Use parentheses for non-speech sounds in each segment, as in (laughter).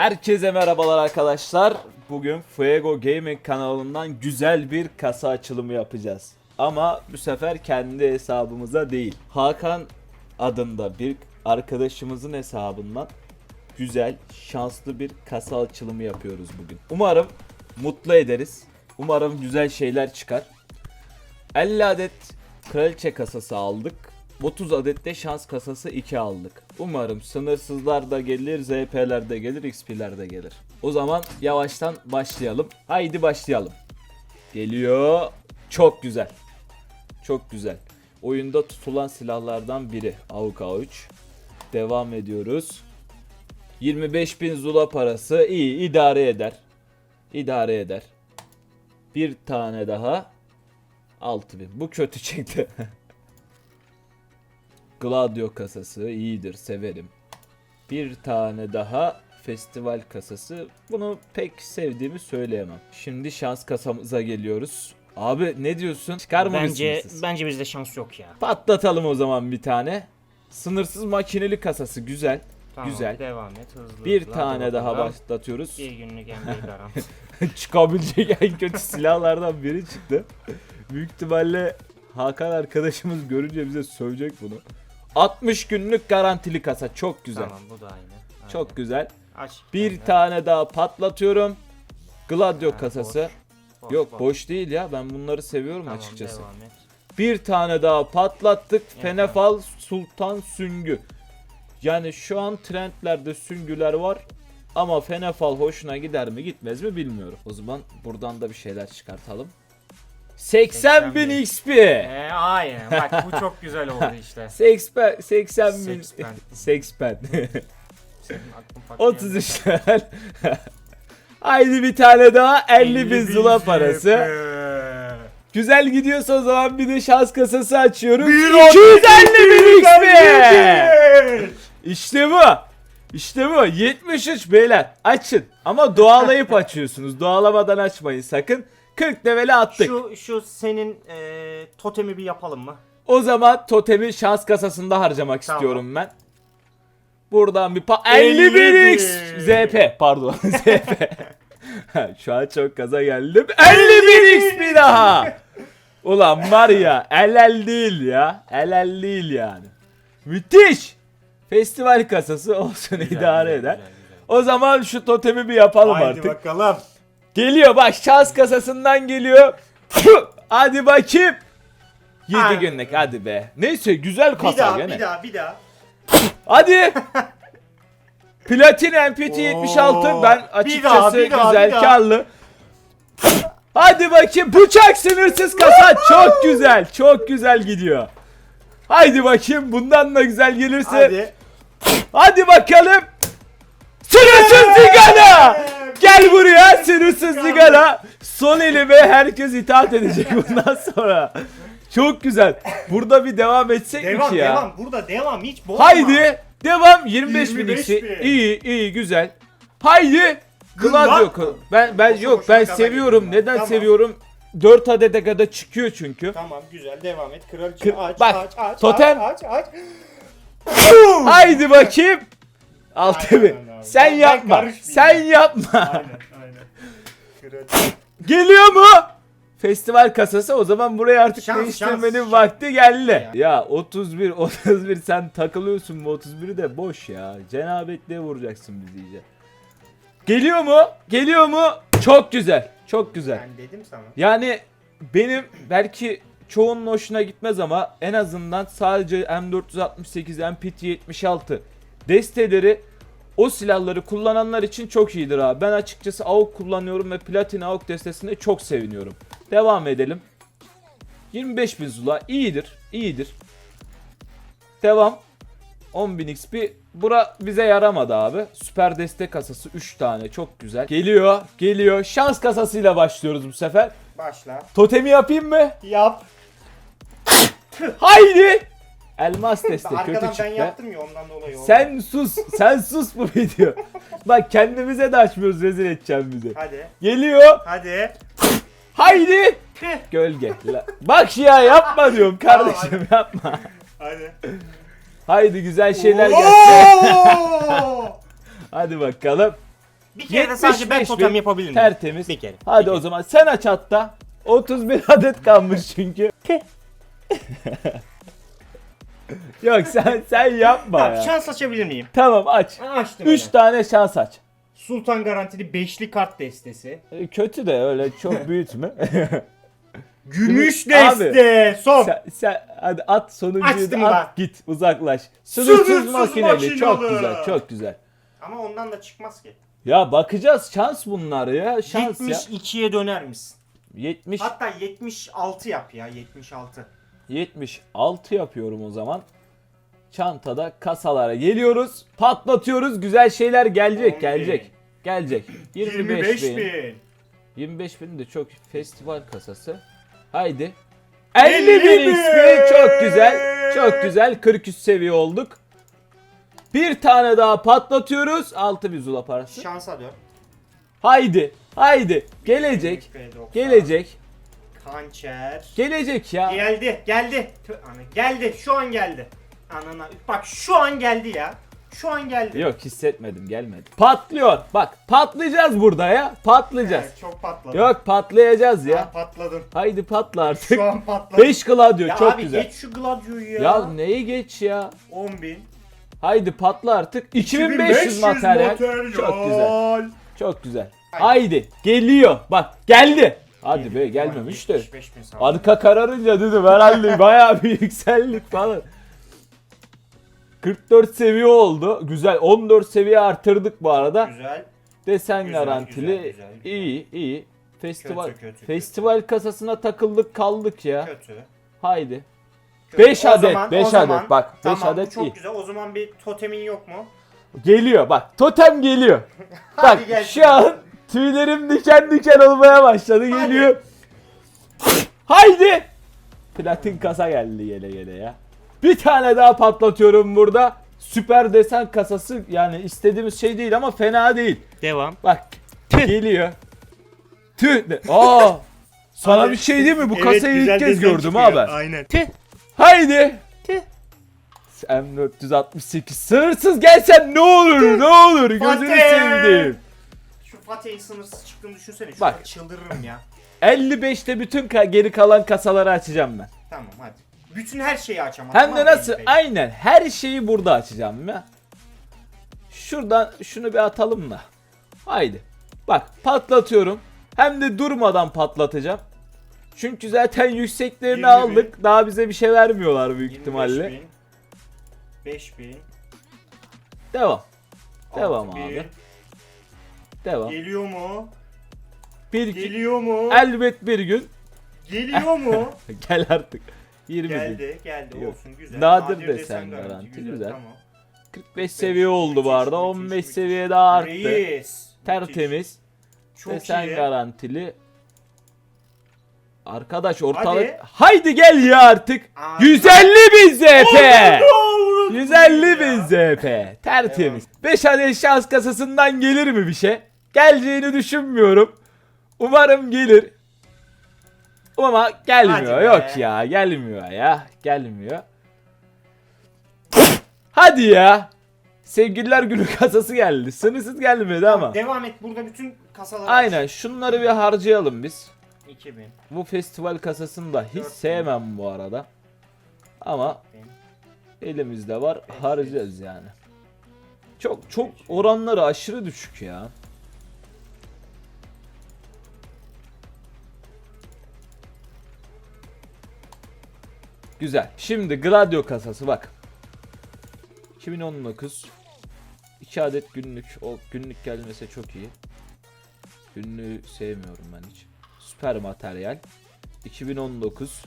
Herkese merhabalar arkadaşlar. Bugün Fuego Gaming kanalından güzel bir kasa açılımı yapacağız. Ama bu sefer kendi hesabımıza değil. Hakan adında bir arkadaşımızın hesabından güzel, şanslı bir kasa açılımı yapıyoruz bugün. Umarım mutlu ederiz. Umarım güzel şeyler çıkar. 50 adet kraliçe kasası aldık. 30 adet de şans kasası 2 aldık. Umarım sınırsızlar da gelir, ZP'ler de gelir, XP'ler de gelir. O zaman yavaştan başlayalım. Haydi başlayalım. Geliyor. Çok güzel. Çok güzel. Oyunda tutulan silahlardan biri. AUK 3. Devam ediyoruz. 25.000 Zula parası. iyi idare eder. İdare eder. Bir tane daha. 6000. Bu kötü çıktı. (laughs) Gladio kasası iyidir severim. Bir tane daha festival kasası. Bunu pek sevdiğimi söyleyemem. Şimdi şans kasamıza geliyoruz. Abi ne diyorsun? Çıkar mı Bence mısınız? bence bizde şans yok ya. Patlatalım o zaman bir tane. Sınırsız makineli kasası güzel. Tamam, Güzel. Devam et hızlı. Bir hızlı. tane Hadi daha bakalım. başlatıyoruz. Bir günlük garam. (laughs) Çıkabilecek en kötü silahlardan biri çıktı. Büyük ihtimalle Hakan arkadaşımız görünce bize sövecek bunu. 60 günlük garantili kasa çok güzel. tamam bu da aynı. Aynen. Çok güzel. Aç. Bir tane. tane daha patlatıyorum. Gladio Ha, kasası. Boş, Yok boş. boş değil ya. Ben bunları seviyorum Tamam, açıkçası. Devam et. Bir tane daha patlattık. Evet. Fenefal Sultan Süngü. Yani şu an trendlerde süngüler var. Ama Fenefal hoşuna gider mi gitmez mi bilmiyorum. O zaman buradan da bir şeyler çıkartalım. 80 bin 80.000 XP. Ee, aynen bak bu çok güzel oldu işte. (laughs) 80, 80 bin. 80. 80. (laughs) Senin aklın (laughs) farklı 33 lira. Haydi bir tane daha 50 bin zula parası. Güzel gidiyorsa o zaman bir de şans kasası açıyoruz. 250 bin XP. İşte bu. İşte bu. 73 beyler. Açın. Ama doğalayıp açıyorsunuz. Doğalamadan açmayın sakın. 40 levele attık. Şu şu senin e, totemi bir yapalım mı? O zaman totemi şans kasasında harcamak Tamam. istiyorum ben. Buradan bir pa 50 bin X ZP pardon (laughs) ZP. (laughs) Şu an çok gaza geldim. 50 bin XP daha. Ulan var ya el el değil ya. El el değil yani. Müthiş. Festival kasası olsun Güzel, idare güzel, eder. güzel, güzel. O zaman şu totemi bir yapalım Haydi artık. bakalım. Geliyor bak şans kasasından geliyor. hadi bakayım. 7 Ha. günlük hadi be. Neyse güzel Bir kasa daha gene. bir daha bir daha. Hadi. (laughs) Platin MPT 76 Oo. ben Bir açıkçası daha, bir daha, güzel bir daha. karlı. Hadi bakayım bıçak sınırsız kasa çok güzel çok güzel gidiyor. Haydi bakayım bundan da güzel gelirse. Hadi, Hadi. bakalım. Sınırsız sigara. Gel buraya sınırsız sigara. Son elime herkes itaat edecek (laughs) bundan sonra. Çok güzel. Burada bir devam etsek mi Devam ki ya? devam burada devam hiç bozma. Haydi devam 25 bin 25 eksi. bin. İyi iyi güzel. Haydi. Gladio. Lan. Ben ben Boşu yok boşuna ben seviyorum. ben. Neden Tamam. seviyorum? 4 adede kadar çıkıyor çünkü. Tamam güzel devam et. Kraliçe Kı- aç bak, aç aç totem. aç aç aç. Haydi bakayım. Altı Aynen bin. abi. Sen Ben yapma. karışmayayım. Sen yapma. aynen aynen. Geliyor mu? Festival kasası o zaman burayı artık Şans, değiştirmenin şans. vakti geldi. Ya. Ya 31 31 sen takılıyorsun bu 31'i de boş ya. Cenabetliğe vuracaksın bizi iyice. Geliyor mu? Geliyor mu? Çok güzel. Çok güzel. Ben dedim sana. Yani benim belki çoğunun hoşuna gitmez ama en azından sadece M468, MPT-76 desteleri o silahları kullananlar için çok iyidir abi. Ben açıkçası AUK kullanıyorum ve Platin AUK destesine çok seviniyorum. Devam edelim. 25 bin Zula iyidir, iyidir. Devam. 10.000 XP. Bura bize yaramadı abi. Süper destek kasası 3 tane çok güzel. Geliyor, geliyor. Şans kasasıyla başlıyoruz bu sefer. Başla. Totemi yapayım mı? Yap. Haydi. Elmas (laughs) testi kötü Arkadan ben çıktı. yaptım ya ondan dolayı oldu. Sen sus. Sen sus bu video. (laughs) Bak kendimize de açmıyoruz rezil edeceğim bizi. Hadi. Geliyor. Hadi. Haydi. Gölge. La- Bak ya yapma (laughs) diyorum kardeşim yapma. Hadi. Haydi güzel şeyler gelsin. Oo! Hadi bakalım. Bir kere de sadece ben 75 totem bin. yapabilir miyim? Tertemiz. Bir kere. Hadi o zaman sen aç hatta. 31 adet kalmış çünkü. Yok sen sen yapma Tamam, ya. şans açabilir miyim? Tamam aç. Açtım 3 hemen. tane şans aç. Sultan garantili beşli kart destesi. E, Kötü de öyle çok (laughs) büyütme. Gümüş Abi, deste. Son. sen, sen hadi at sonuncuyu Açtım da at git uzaklaş. Sınırsız, Sınırsız makineli çok makinalı. güzel çok güzel. Ama ondan da çıkmaz ki. Ya bakacağız şans bunlar ya şans ya. 72'ye döner misin? 70 Hatta 76 yap ya 76. 76 yapıyorum o zaman. Çantada kasalara geliyoruz. Patlatıyoruz. Güzel şeyler gelecek, 10 gelecek. Gelecek. 25, 25 bin. bin. 25 bin de çok festival kasası. Haydi. 50 50 bin. XP çok güzel. Çok güzel. 43 seviye olduk. Bir tane daha patlatıyoruz. 6 bin zula parası. Şansa dön. Haydi. Haydi. Gelecek. P90. Gelecek. Kançer. Gelecek ya. Geldi, geldi. Tüh, ana, geldi, şu an geldi. Anana, bak şu an geldi ya. Şu an geldi. Yok hissetmedim gelmedi. Patlıyor. Bak patlayacağız burada ya. Patlayacağız. Evet, çok patladı. Yok patlayacağız Ya. ya. patladın. Haydi patla artık. Şu an patladı. 5 gladio ya çok abi güzel. geç şu Gladio'yu ya. Ya neyi geç ya? 10 bin. Haydi patla artık. 2500 materyal. Çok güzel. Çok güzel. Haydi. Haydi. Geliyor. Bak geldi. Hadi be gelmemiş de. 75 bin sağ ol. Arka kararınca dedim herhalde bayağı bir (laughs) yükseldik falan. 44 seviye oldu. Güzel. 14 seviye artırdık bu arada. Güzel. Desen Güzel, garantili. güzel, güzel, güzel. İyi, iyi. Festival Kötü, kötü, festival kasasına takıldık kaldık ya. Kötü. Haydi. kötü. 5 O adet, zaman- 5 o zaman- adet bak. 5 Tamam bu adet çok iyi. güzel. O zaman bir totemin yok mu? Geliyor bak. Totem geliyor. (laughs) Hadi bak gelsin. şu an tüylerim diken diken olmaya başladı. Geliyor. Haydi. Platin kasa geldi gele gele ya. Bir tane daha patlatıyorum burada. Süper desen kasası yani istediğimiz şey değil ama fena değil. Devam. Bak geliyor. Tüh. de- (laughs) Aa. Sana Abi, bir şey değil mi? Bu evet, kasayı ilk kez gördüm çıkıyor. ben. Aynen. Haydi. Tüh. M468 sınırsız gelsen ne olur ne olur gözünü Fatih! Fatih'in sınırsız çıktığını düşünsene. Şu Bak. an çıldırırım ya. 55'te bütün ka- geri kalan kasaları açacağım ben. Tamam hadi. Bütün her şeyi açamam. Hem de nasıl? Aynen her şeyi burada açacağım ya. Şuradan şunu bir atalım da. Haydi. Bak patlatıyorum. Hem de durmadan patlatacağım. Çünkü zaten yükseklerini 20 bin. aldık. Daha bize bir şey vermiyorlar büyük 25 ihtimalle. bin, 5 bin. Devam. Devam 6 bin. abi. Devam. Geliyor mu? Bir gün, Geliyor mu? elbet bir gün Geliyor mu? (laughs) gel artık. 20 bin. geldi, geldi Yok. olsun güzel. Nadir desen garanti, güzel. Tamam. 45 seviye oldu bu arada. müthiş, 15 müthiş. seviye daha arttı. Reis. Tertemiz. Çok Desen iyi. garantili. Arkadaş ortalık. Hadi. Haydi gel ya artık. Aa, 150 bin ZP. Doğru. 150 bin ZP. Tertemiz. 5 adet şans kasasından gelir mi bir şey? Geleceğini düşünmüyorum. Umarım gelir. Ama gelmiyor. Hadi be. Yok ya. Gelmiyor ya. Gelmiyor. Hadi ya. Sevgililer günü (laughs) kasası geldi. Sınırsız gelmedi ama. Devam et burada bütün kasalar Aynen şunları bir harcayalım biz. 2000. Bu festival kasasını da hiç Dört bin. sevmem bu arada. Ama elimizde var harcayacağız yani. Çok çok oranları aşırı düşük ya. Güzel. Şimdi Gladio kasası bak. 2019 2 adet günlük. O günlük gelmese çok iyi. Günlüğü sevmiyorum ben hiç. Süper materyal. 2019.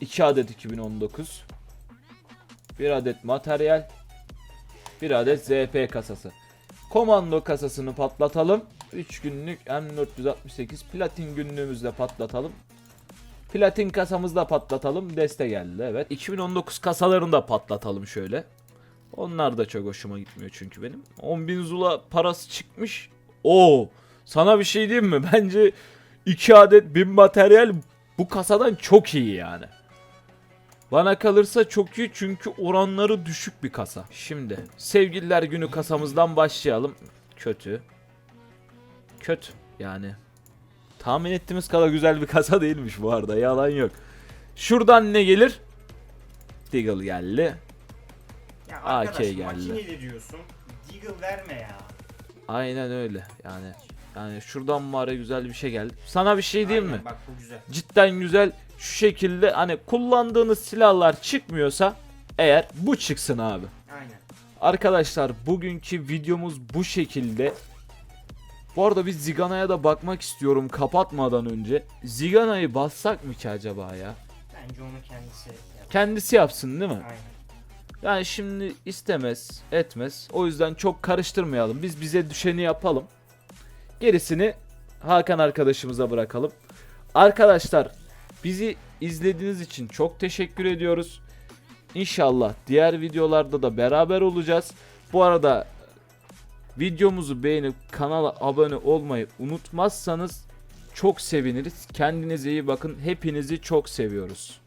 2 adet 2019. 1 adet materyal. 1 adet ZP kasası. Komando kasasını patlatalım. 3 günlük M468 platin günlüğümüzde patlatalım. Platin kasamızda patlatalım. Deste geldi evet. 2019 kasalarını da patlatalım şöyle. Onlar da çok hoşuma gitmiyor çünkü benim. 10.000 Zula parası çıkmış. Oo, sana bir şey diyeyim mi? (laughs) Bence 2 adet 1000 materyal bu kasadan çok iyi yani. Bana kalırsa çok iyi çünkü oranları düşük bir kasa. Şimdi sevgililer günü kasamızdan başlayalım. Kötü. kötü yani. Tahmin ettiğimiz kadar güzel bir kasa (laughs) değilmiş bu arada yalan yok. Şuradan ne gelir? Deagle geldi. Ya AK arkadaş geldi. makineli diyorsun. Deagle verme ya. Aynen öyle yani. Yani şuradan bari güzel bir şey geldi. Sana bir şey diyeyim Aynen, mi? Bak bu güzel. Cidden güzel şu şekilde hani kullandığınız silahlar çıkmıyorsa eğer bu çıksın abi. Aynen. Arkadaşlar bugünkü videomuz bu şekilde. Bu arada bir Zigana'ya da bakmak istiyorum kapatmadan önce. Zigana'yı bassak mı ki acaba ya? Bence onu kendisi yapar. Kendisi yapsın değil mi? Aynen. Yani şimdi istemez, etmez. O yüzden çok karıştırmayalım. Biz bize düşeni yapalım. Gerisini Hakan arkadaşımıza bırakalım. Arkadaşlar bizi izlediğiniz için çok teşekkür ediyoruz. İnşallah diğer videolarda da beraber olacağız. Bu arada videomuzu beğenip kanala abone olmayı unutmazsanız çok seviniriz. Kendinize iyi bakın. Hepinizi çok seviyoruz.